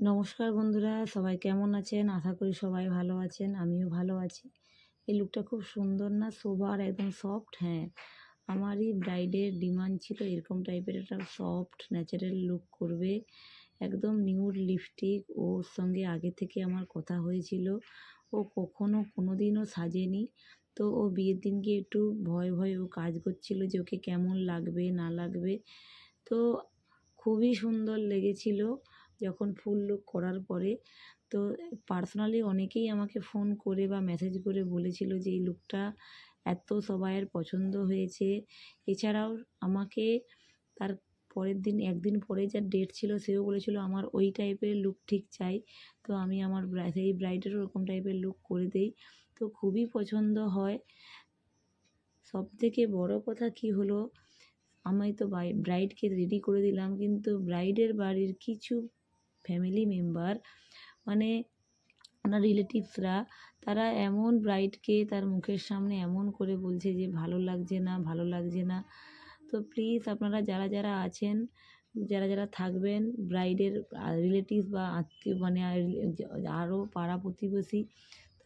নমস্কার বন্ধুরা, সবাই কেমন আছেন? আশা করি সবাই ভালো আছেন, আমিও ভালো আছি। এই লুকটা খুব সুন্দর না? সোবার একদম সফট হ্যাঁ। আমারই ব্রাইডের ডিমান্ড ছিল এরকম টাইপের একটা সফট ন্যাচারাল লুক করবে। একদম নিউড লিপস্টিক ওর সঙ্গে আগে থেকে আমার কথা হয়েছিল। ও কখনো কোনো দিনও সাজেনি। তো ও বিয়ের দিনকে একটু ভয় ভয় ও কাজ করছিল যে ওকে কেমন লাগবে, না লাগবে। তো খুবই সুন্দর লেগেছিল। যখন ফুল লুক করার পরে, তো পার্সোনালি অনেকেই আমাকে ফোন করে বা মেসেজ করে বলেছিল যে, এই লুকটা এত সবাইয়ের পছন্দ হয়েছে। এছাড়াও আমাকে তার পরের দিন, একদিন পরে যার ডেট ছিল, সেও বলেছিল, আমার ওই টাইপের লুক ঠিক চাই। তো আমি আমার সেই ব্রাইডেরও ওরকম টাইপের লুক করে দিই। তো খুবই পছন্দ হয়। সব থেকে বড় কথা কি হলো, আমি তো ব্রাইডকে রেডি করে দিলাম, কিন্তু ব্রাইডের বাড়ির কিছু ফ্যামিলি মেম্বার মানে ওনার রিলেটিভসরা, তারা এমন ব্রাইডকে তার মুখের সামনে এমন করে বলছে যে, ভালো লাগছে না, ভালো লাগছে না। তো প্লিজ আপনারা যারা যারা আছেন, যারা যারা থাকবেন, ব্রাইডের রিলেটিভস বা আত্মীয় মানে আরও পাড়া প্রতিবেশী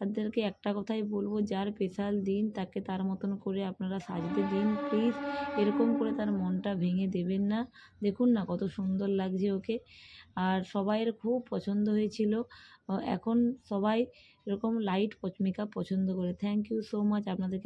তাদেরকে একটা কথাই বলব, যার স্পেশাল দিন তাকে তার মতন করে আপনারা সাজতে দিন প্লিজ এরকম করে তার মনটা ভেঙে দেবেন না। দেখুন না কত সুন্দর লাগছে ওকে। আর সবাইয়ের খুব পছন্দ হয়েছিল। এখন সবাই এরকম লাইট মেকআপ পছন্দ করে। থ্যাংক ইউ সো মাচ আপনাদেরকে।